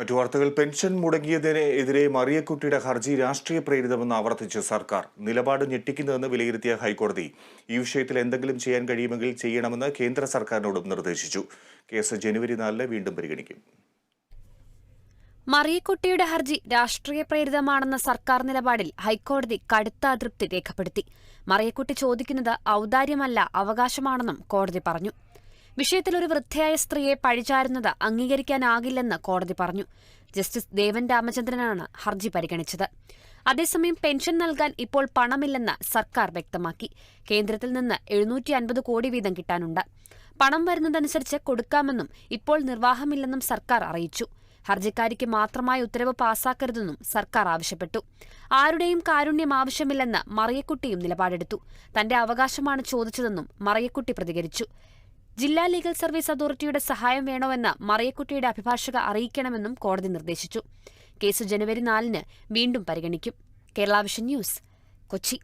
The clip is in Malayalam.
മറ്റു വാർത്തകൾ പെൻഷൻ മുടങ്ങിയതിനെതിരെ മറിയക്കുട്ടിയുടെ ഹർജി രാഷ്ട്രീയ പ്രേരിതമെന്ന് ആവർത്തിച്ച് സർക്കാർ. നിലപാട് ഞെട്ടിക്കുന്നതെന്ന് വിലയിരുത്തിയ ഹൈക്കോടതി. ഈ വിഷയത്തിൽ എന്തെങ്കിലും ചെയ്യാൻ കഴിയുമെങ്കിൽ ചെയ്യണമെന്ന് കേന്ദ്ര സർക്കാരിനോടും നിർദ്ദേശിച്ചു. കേസ് ജനുവരി നാലിന് വീണ്ടും പരിഗണിക്കും. മറിയക്കുട്ടിയുടെ ഹർജി രാഷ്ട്രീയ പ്രേരിതമാണെന്ന സർക്കാർ നിലപാടിൽ ഹൈക്കോടതി കടുത്ത അതൃപ്തി രേഖപ്പെടുത്തി. മറിയക്കുട്ടി ചോദിക്കുന്നത് ഔദാര്യമല്ല അവകാശമാണെന്നും കോടതി പറഞ്ഞു. വിഷയത്തിൽ ഒരു വൃദ്ധയായ സ്ത്രീയെ പഴിചാരുന്നത് അംഗീകരിക്കാനാകില്ലെന്ന് കോടതി പറഞ്ഞു. ജസ്റ്റിസ് ദേവൻ രാമചന്ദ്രനാണ് ഹർജി പരിഗണിച്ചത്. അതേസമയം പെൻഷൻ നൽകാൻ ഇപ്പോൾ പണമില്ലെന്ന് സർക്കാർ വ്യക്തമാക്കി. കേന്ദ്രത്തിൽ നിന്ന് എഴുന്നൂറ്റി അൻപത് കോടി വീതം കിട്ടാനുണ്ട്. പണം വരുന്നതനുസരിച്ച് കൊടുക്കാമെന്നും ഇപ്പോൾ നിർവാഹമില്ലെന്നും സർക്കാർ അറിയിച്ചു. ഹർജിക്കാരിക്ക് മാത്രമായ ഉത്തരവ് പാസാക്കരുതെന്നും സർക്കാർ ആവശ്യപ്പെട്ടു. ആരുടെയും കാരുണ്യം ആവശ്യമില്ലെന്ന് മറിയക്കുട്ടിയും നിലപാടെടുത്തു. തന്റെ അവകാശമാണ് ചോദിച്ചതെന്നും മറിയക്കുട്ടി പ്രതികരിച്ചു. ജില്ലാ ലീഗൽ സർവീസ് അതോറിറ്റിയുടെ സഹായം വേണോവെന്ന് മറിയക്കുട്ടിയുടെ അഭിഭാഷക അറിയിക്കണമെന്നും കോടതി നിർദ്ദേശിച്ചു. കേസ് ജനുവരി നാലിന് വീണ്ടും പരിഗണിക്കും. Kerala vision news Kochi.